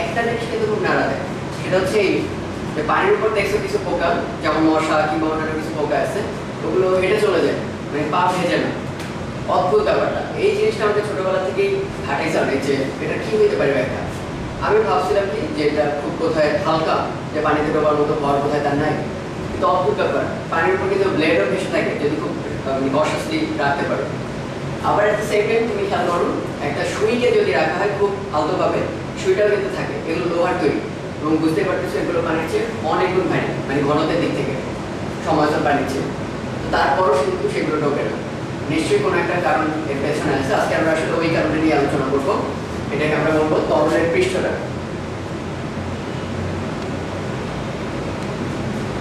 একটা জিনিস কিন্তু খুব নাড়া দেয় সেটা হচ্ছে যে পানির উপর দেখছ কিছু পোকা, যেমন মশা কিংবা অন্যান্য কিছু পোকা আছে, ওগুলো হেঁটে চলে যায় মানে পা ভেজে না। অদ্ভুত ব্যাপারটা। এই জিনিসটা আমাদের ছোটবেলা থেকেই হাঁটে জানে যে এটা কি হইতে পারে একটা আমি ভাবছিলাম কি যে এটা খুব কোথায় হালকা, যে পানিতে ডোবার মতো ভর কোথায় তার নাই। কিন্তু অদ্ভুত ব্যাপার। পানির উপর কিন্তু ব্লেডও ভেসে থাকে, যদি খুব কনসিয়াসলি রাখতে পারো। আবার একটা সেকেন্ড তুমি খেয়াল করো, একটা সুইকে যদি রাখা হয় খুব আলতোভাবে, সুইটাও কিন্তু থাকে, এগুলো লোহার তৈরি। এবং বুঝতে পারতেছো এগুলো পানির চেয়ে অনেক গুণ ভারী মানে ঘনতের দিক থেকে সমাজের পানির চেয়ে তারপরও কিন্তু সেগুলো ঢোকে না। নিশ্চয়ই কোনো একটা কারণ এর পেছনে আছে। আজকে আমরা আসলে ওই কারণে নিয়ে আলোচনা করব। এটাকে আমরা বলব তরলের পৃষ্ঠটা।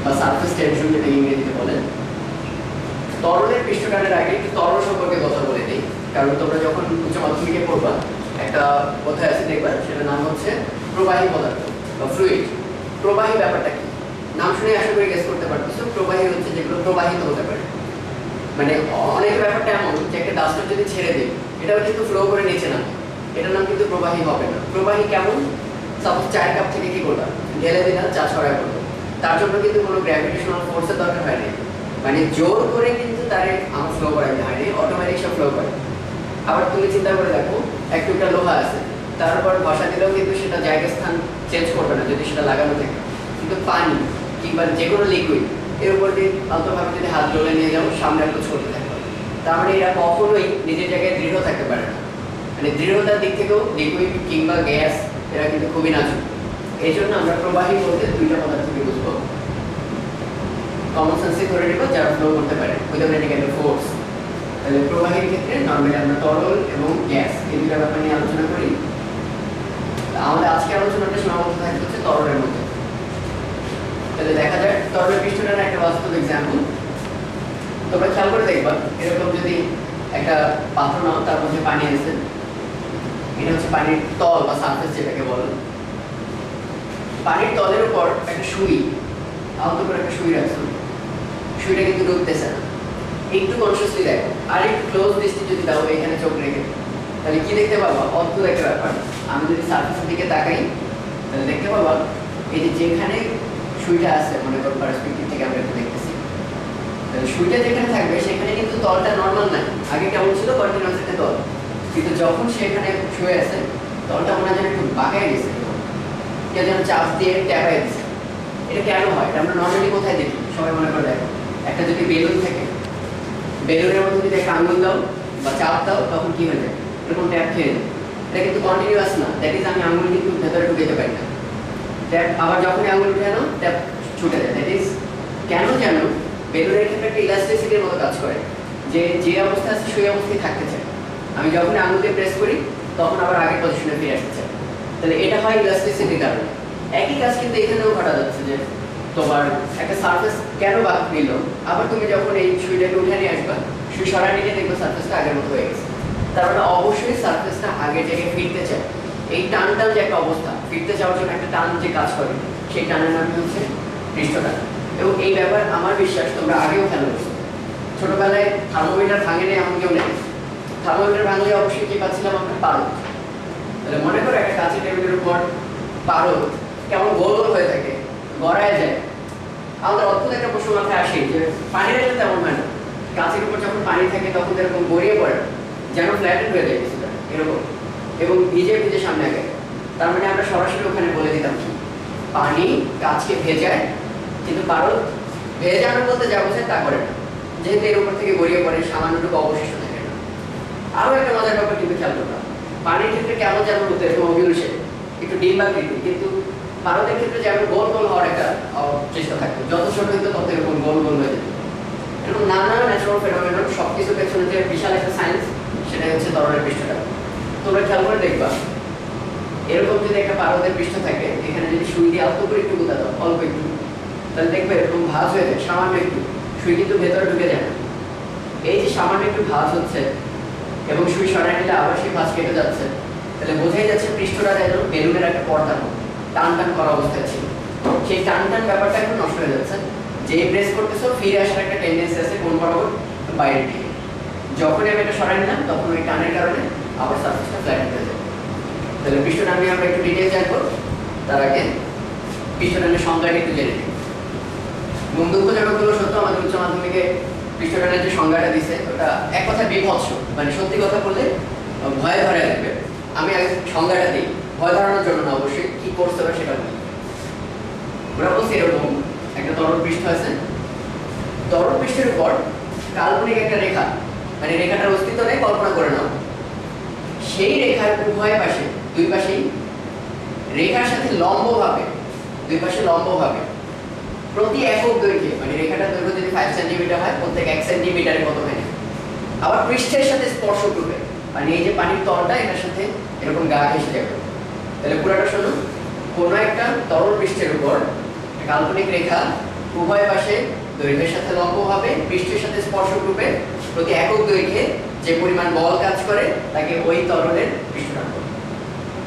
বা সারফেস টেনশন যেটা ইংরেজিতে বলে। তরলের পৃষ্ঠটানের আগে একটু তরল সম্পর্কে কথা বলে দিই কারণ তোমরা যখন উচ্চ মাধ্যমিকে পড়বা, একটা কথা আছে দেখবা, সেটার নাম হচ্ছে প্রবাহী পদার্থ বা ফ্লুইড প্রবাহী ব্যাপারটা কি? নাম শুনে আশা করি গেস করতে পারতেছো, প্রবাহী হচ্ছে যেগুলো প্রবাহিত হতে পারে। মানে অনেক ব্যাপারটা এমন যে একটা ডাস্টার যদি ছেড়ে দিই এটাও কিন্তু ফ্লো করে নিচে না এটার নাম কিন্তু প্রবাহী হবে না। প্রবাহী কেমন? সাপোজ চায়ের কাপ থেকে কি করলাম ঢেলে দিলাম চা ছড়ায় করল তার জন্য কিন্তু কোনো গ্র্যাভিটেশনাল ফোর্সের দরকার হয়নি মানে জোর করে কিন্তু তারে আমার ফ্লো করাইতে হয়নি অটোমেটিক সব ফ্লো করে। আবার তুমি চিন্তা করে দেখো, এক টুকরা লোহা আছে, তারপর ঘষা দিলেও কিন্তু সেটা জায়গা স্থান চেঞ্জ করবে না, যদি সেটা লাগানো থাকে। কিন্তু পানি কিংবা যে কোনো লিকুইড এর উপর দিয়ে আলতোভাবে যদি হাত ডলে নিয়ে যাও, সামনে একটু ছড়তে থাকবে তার মানে এরা কখনোই নিজের জায়গায় দৃঢ় থাকতে পারে না। মানে দৃঢ়তার দিক থেকেও লিকুইড কিংবা গ্যাস এরা কিন্তু খুবই নাজুক। এই জন্য আমরা প্রবাহী বলতে দুইটা পদার্থকে বুঝব। কমন সেন্সে করে নিব যারা ফ্লো করতে পারে। উইদাউট এনি কাইন্ড ফোর্স তাহলে প্রবাহীর ক্ষেত্রে নর্মালি আমরা তরল এবং গ্যাস এই দুটা ব্যাপার নিয়ে আলোচনা করি। আমাদের আজকে আলোচনাটা সীমাবদ্ধ থাকতে হচ্ছে তরলের মধ্যে। তাহলে দেখা যায় তরলের পৃষ্ঠটার একটা বাস্তব এক্সাম্পল তোমরা খেয়াল করে দেখবা, এরকম যদি একটা পাত্র নাও তার মধ্যে পানি আছে, এটা হচ্ছে পানির তল বা সারফেস যেটাকে বলে। পানির তলের উপর একটা সুই, আলতো করে একটা সুই রাখছো। সুইটা কিন্তু ডুবতেছে না একটু কনসিয়াসলি দেখো। আর একটু ক্লোজ দৃষ্টি যদি দাও, এখানে চোখ রেখে তাহলে কি দেখতে পাবা? অদ্ভুত একটা ব্যাপার। আমি যদি সার্ফেসের দিকে তাকাই, তাহলে দেখতে পাবা, এই যেখানে সুইটা আছে, মনে করো পার্সপেক্টিভ থেকে আমরা একটু দেখতেছি, তাহলে সুইটা যেখানে থাকবে, সেখানে কিন্তু তলটা নর্মাল না আগে কেমন ছিল? কন্টিনিউয়াস একটা তল। কিন্তু যখন সেখানে শুয়ে আছে, তলটা মনে হয় একটু বাঁকায় গেছে। কেউ যেন চাপ দিয়ে ট্যাপাই দিচ্ছে এটা কেন হয়? আমরা নর্মালি কোথায় দেখি? সবাই মনে করে দেখো। একটা যদি বেলুন থাকে, বেলুনের মধ্যে যদি একটা আঙুল দাও বা চাপ দাও, তখন কি হয়ে যায়? এরকম ট্যাপ খেয়ে যায় এটা কিন্তু কন্টিনিউয়াস না। দ্যাট ইজ আমি আঙুল কিন্তু ভেতরে ঢুকেতে পারি না। ট্যাপ আবার যখনই আঙুল উঠে নাও ট্যাপ ছুটে যায়। দ্যাট ইজ কেন যেন বেলুনের ক্ষেত্রে একটা ইলাস্টিসিটির মতো কাজ করে। যে যে অবস্থা আছে, সেই অবস্থায় থাকতে চায়। আমি যখন আঙুল দিয়ে প্রেস করি, তখন আবার আগের পজিশনে ফিরে আসতে চাই তাহলে এটা হয় ইলাস্টিসিটির কারণে। একই কাজ কিন্তু এখানেও ঘটা যাচ্ছে যে তোমার একটা সারফেস কেন বাদ নিল আবার তুমি যখন এই সুইটাকে উঠে নিয়ে আসবা সুই সরাই নিয়ে দেখবে সারফেসটা আগের মতো হয়ে গেছে। তার মানে অবশ্যই সারফেসটা আগের জায়গায় ফিরতে চায়। এই টান টান যে একটা অবস্থা, ফিরতে চাওয়ার জন্য একটা টান যে কাজ করে, সেই টানের নাম হচ্ছে পৃষ্ঠটান। এবং এই ব্যাপার আমার বিশ্বাস, তোমরা আগেও খেয়াল করছ। ছোটবেলায় থার্মোমিটার ভাঙে নেই এমন কেউ নেই। থার্মোমিটার ভাঙলে অবশ্যই কি পাচ্ছিলাম আমরা? পারদ। তাহলে মনে করো একটা কাঁচের টেবিলের উপর পারদ কেমন গোল হয়ে থাকে, গড়ায় যায়। আমাদের অদ্ভুত একটা প্রশ্ন মাথায় আসে যে পানির এটা তেমন হয় না। গাছের উপর যখন পানি থাকে, তখন এরকম গড়িয়ে পড়ে, যেন ফ্ল্যাটেড হয়ে যায় কিছুটা, এরকম। এবং ভিজে ভিজে সামনে আগে। তার মানে আমরা সরাসরি ওখানে বলে দিতাম পানি গাছকে ভেজায়, কিন্তু পারদ ভেজানো বলতে যা বোঝায় তা করে না। যেহেতু এর উপর থেকে গড়িয়ে পড়ে, সামান্যটুকু অবশিষ্ট থাকে না। আরও একটা মজার ব্যাপার কিন্তু খেয়াল করলাম। পানির ক্ষেত্রে কেমন যেন হতো, এরকম অভিরুষে একটু ডিম্বাকৃতি কিন্তু ভারতের ক্ষেত্রে যে যেমন গোল গোল হওয়ার একটা চেষ্টা থাকতো যত ছোট হইতো তত এরকম গোল গোল হয়ে যেত এরকম নানা ন্যাচারাল ফেনোমেনন সব কিছু পেছনে যে বিশাল একটা সায়েন্স সেটাই হচ্ছে তরলের পৃষ্ঠটা। তোমরা খেয়াল করে দেখবা, এরকম যদি একটা পারদের পৃষ্ঠ থাকে, এখানে যদি সুই দিয়ে অল্প করে একটু গুঁতা দাও, অল্প একটু, তাহলে দেখবে এরকম ভাজ হয়ে যায়, সামান্য একটু। সুই কিন্তু ভেতরে ঢুকে যায় না। এই যে সামান্য একটু ভাজ হচ্ছে, এবং সুই সরাই নিলে আবার সেই ভাঁজ কেটে যাচ্ছে, তাহলে বোঝাই যাচ্ছে পৃষ্ঠটা যেন বেলুনের একটা পর্দার মতো। টান টান করা অবস্থায় ছিল। সেই টান টান ব্যাপারটা এখন নষ্ট হয়ে যাচ্ছে। যে প্রেস করতেছো, ফিরে আসার একটা টেন্ডেন্সি আছে কোন বরাবর? বাইরের দিকে যখনই আমি এটা সরাই নিলাম, তখন ওই টানের কারণে আবার সার্ফেসটা ফ্ল্যাট হয়ে যাবে। তাহলে আমি আমরা একটু ডিটেল জানব। তার আগে পিস্টনের সংজ্ঞাটা একটু জেনে নিই। দুঃখজনক সত্য, আমাদের উচ্চ মাধ্যমিকে পিস্টনের যে সংজ্ঞাটা দিছে, ওটা এক কথা বিভৎস। মানে সত্যি কথা বললে ভয়ে ধরে রাখবে আমি আগে সংজ্ঞাটা দিই। ভয় ধরানোর জন্য না, অবশ্যই কি করতে হবে সেটা ওরা বলছে এরকম একটা তরল পৃষ্ঠ আছে। তরল পৃষ্ঠের উপর কাল্পনিক একটা রেখা মানে রেখাটার অস্তিত্ব নেই কল্পনা করে নাও। সেই রেখার উভয় পাশে, দুই পাশেই রেখার সাথে লম্বভাবে, দুই পাশে লম্বভাবে প্রতি একক দৈর্ঘ্যে মানে রেখাটার দৈর্ঘ্য যদি ফাইভ সেন্টিমিটার হয়, প্রত্যেক এক সেন্টিমিটারে কতখানি আবার পৃষ্ঠের সাথে স্পর্শ করবে মানে এই যে পানির তলটা এটার সাথে এরকম গা ঘেসে যাবে। তাহলে পুরোটা শুনুন কোনো একটা তরল পৃষ্ঠের উপর কাল্পনিক রেখা উভয় পাশে দৈর্ঘ্যের সাথে লম্বভাবে পৃষ্ঠের সাথে স্পর্শ করবে প্রতি একক দৈর্ঘ্যে যে পরিমাণ বল কাজ করে, তাকে ওই তরলের পৃষ্ঠটান বলে।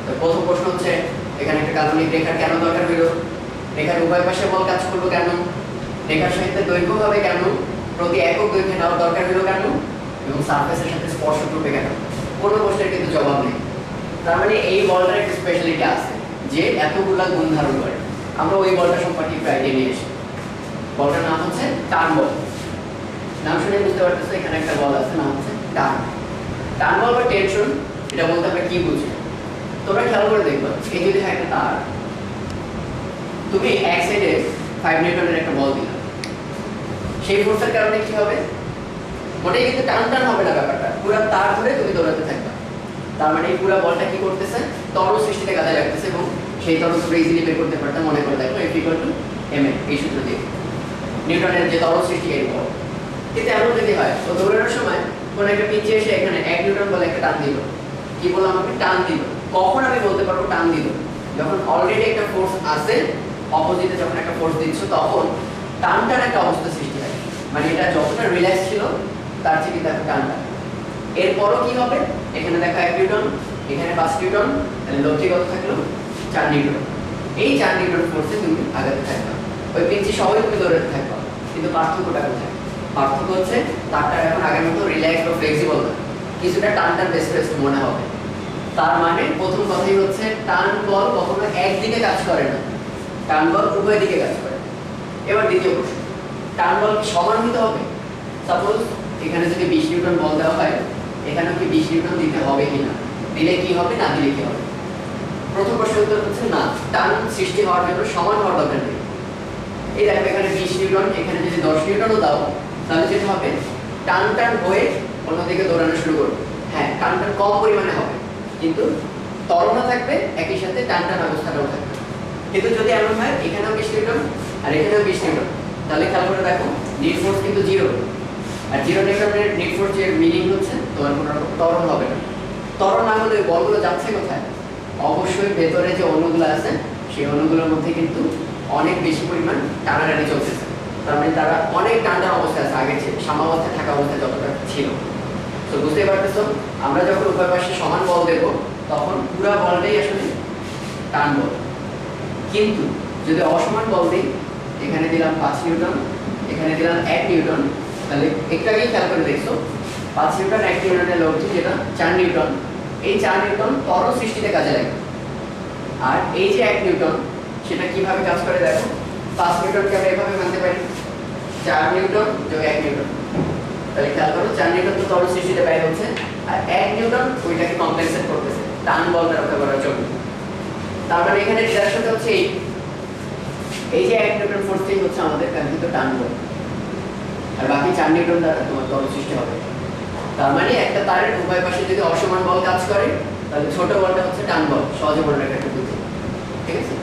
তো প্রথম প্রশ্ন হচ্ছে, এখানে একটা কাল্পনিক রেখার কেন দরকার হইল? রেখার উভয় পাশে বল কাজ করল কেন? রেখার সাথে দৈর্ঘ্য হবে কেন? প্রতি একক দৈর্ঘ্যে নেওয়ার দরকার হইল কেন? এবং সারফেসের সাথে স্পর্শ করবে কেন? কোনো প্রশ্নের কিন্তু জবাব নেই। তার মানে এই বলটার একটা স্পেশালিটি আছে, যে এতগুলা গুণ ধারণ করে। আমরা ওই বলটা সম্পর্কে আইডিয়া নিয়ে এসেছি বলটার নাম হচ্ছে টান বল। নাম শুনে বুঝতে পারতেছো, এখানে একটা বল আছে, নাম হচ্ছে টান। টান বল বা টেনশন, এটা বলতে আমরা কি বুঝি? তোমরা খেয়াল করে দেখবে, এই যদি একটা তার। তুমি এক সাইডে ফাইভ নিউটনের একটা বল দিলে। সেই ফোর্সের কারণে কি হবে? মোটেই কিন্তু টান টান হবে না ব্যাপারটা। পুরো তার ধরে তুমি দৌড়াতে থাকবে। তার মানে এই পুরো বলটা কি করতেছে? তরল সৃষ্টিতে কাজে লাগতেছে এবং সেই তরল তোমরা ইজিলি বের করতে পারতে মনে করে দেখো এফ ইকুয়াল টু এম এই সূত্র দিয়ে। নিউটনের যে তরল সৃষ্টি এই বল কিন্তু এমন যদি হয় ও দৌড়ানোর সময় কোনো একটা পিচে এসে এখানে এক নিউটন বলে একটা টান দিল। কি বললাম আমাকে? টান দিল। কখন আমি বলতে পারব টান দিল? যখন অলরেডি একটা ফোর্স আছে অপোজিটে যখন একটা ফোর্স দিচ্ছ, তখন টান টান একটা অবস্থা সৃষ্টি হয়। মানে এটা যতটা রিল্যাক্স ছিল, তার থেকে দেখো টানটা। এরপরও কি হবে? এখানে দেখো এক নিউটন, এখানে পাঁচ নিউটন, তাহলে লব্ধি কত থাকল? চার নিউটন। এই চার নিউটন ফোর্সে তুমি আগাতে থাকবে। ওই পিঞ্চি সবাই তুমি দৌড়াতে থাকবে, কিন্তু পার্থক্যটা কোথায়? পার্থক্য হচ্ছে, তারটা এখন আগের মতো রিল্যাক্স বা ফ্লেক্সিবল না। কিছুটা টান টান বেস্ট মনে হবে। তার মানে প্রথম কথাই হচ্ছে, টান বল কখনো একদিকে কাজ করে না। টান বল উভয় দিকে কাজ করে। এবার দ্বিতীয় প্রশ্ন। টান বল সমান হতে হবে? সাপোজ এখানে যদি বিশ নিউটন বল দেওয়া হয় এখানে কি বিশ নিউটন দিতে হবে কিনা? দিলে কি হবে, না দিলে কি হবে? প্রথম প্রশ্নের উত্তর হচ্ছে না। টান সৃষ্টি হওয়ার জন্য সমান হওয়ার দরকার নেই। এই দেখো, এখানে বিশ নিউটন, এখানে যদি দশ নিউটনও দাও, তাহলে যেটা হবে টান টান হয়ে অন্যদিকে দৌড়ানো শুরু করবে। হ্যাঁ টান টান কম পরিমাণে হবে, কিন্তু তরণা থাকবে, একই সাথে টান টান অবস্থাটাও থাকবে। কিন্তু যদি এমন হয়, এখানেও বিশ নিউটন আর এখানেও বিশ নিউটন, তাহলে খেয়াল করে দেখো নিট ফোর্স কিন্তু জিরো। আর জিরো নিউটনের নিট ফোর্স এর মিনিং হচ্ছে তোমার কোনো রকম ত্বরণ হবে না ত্বরণ না হলে বলগুলো যাচ্ছে কোথায় অবশ্যই ভেতরে যে অণুগুলো আছে সেই অণুগুলোর মধ্যে কিন্তু অনেক বেশি পরিমাণ টানাটানি চলতেছে তার মানে তারা অনেক টান অবস্থায় আছে আগের চেয়ে সামাবস্থায় থাকা অবস্থায় যতটা ছিল তো বুঝতেই পারতেছো আমরা যখন উভয় পাশে সমান বল দেবো তখন পুরা বলটাই আসলে টান বল কিন্তু যদি অসমান বল দিই এখানে দিলাম পাঁচ নিউটন এখানে দিলাম এক নিউটন তাহলে একটু আগেই খেয়াল করে দেখছ পাঁচ নিউটন এক নিউটনের লব্ধি যেটা, চার নিউটন এই চার নিউটন তরল সৃষ্টিতে কাজে লাগে। আর এই যে এক নিউটন সেটা কীভাবে কাজ করে দেখো? পাঁচ নিউটনকে আমরা এভাবে মানতে পারি। চার নিউটন যোগ এক নিউটন তাহলে খেয়াল করো, চার নিউটন তো তরল সৃষ্টিতে বাইরে হচ্ছে, আর এক নিউটন ওইটাকে কমপ্লেক্সেট করতেছে, টান বলটা রক্ষা করার জন্য। তারপরে মানে এখানে রিলেশনটা হচ্ছে এই। এই যে এক নিউটন ফোর্সটাই হচ্ছে আমাদের কাঙ্ক্ষিত টান বল। আর বাকি চার নিউটন দ্বারা তোমার তরল সৃষ্টি হবে। তার মানে একটা তারের উভয় পাশে যদি অসমান বল কাজ করে, তাহলে ছোট বলটা হচ্ছে টান বল, সহজে বলটা একটা ঠিক আছে?